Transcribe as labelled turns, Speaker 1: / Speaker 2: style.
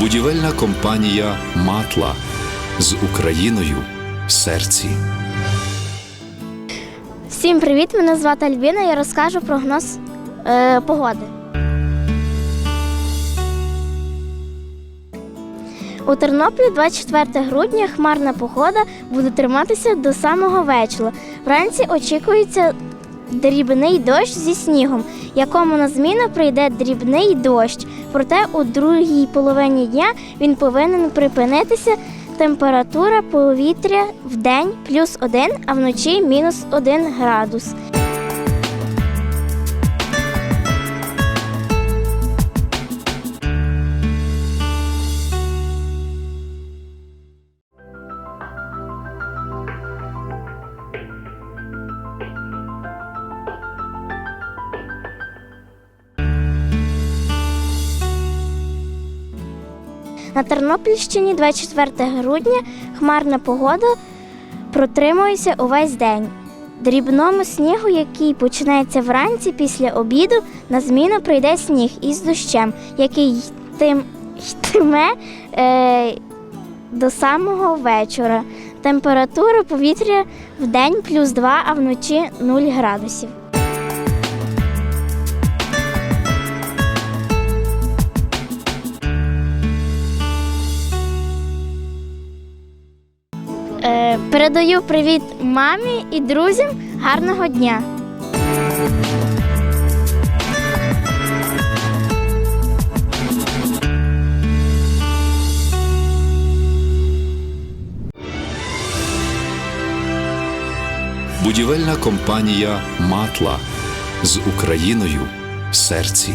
Speaker 1: Будівельна компанія Матла з Україною в серці.
Speaker 2: Всім привіт! Мене звати Альбіна. Я розкажу прогноз е, погоди. У Тернополі 24 грудня хмарна погода буде триматися до самого вечора. Вранці очікується дрібний дощ зі снігом, якому на зміну прийде дрібний дощ. Проте у другій половині дня він повинен припинитися. Температура повітря в день плюс 1, а вночі мінус 1 градус. На Тернопільщині 24 грудня хмарна погода протримується увесь день. Дрібному снігу, який починається вранці після обіду, на зміну прийде сніг із дощем, який йтим, йтиме е, до самого вечора. Температура повітря в день плюс 2, а вночі 0 градусів. Передаю привіт мамі і друзям. Гарного дня!
Speaker 1: Будівельна компанія Матла з Україною в серці.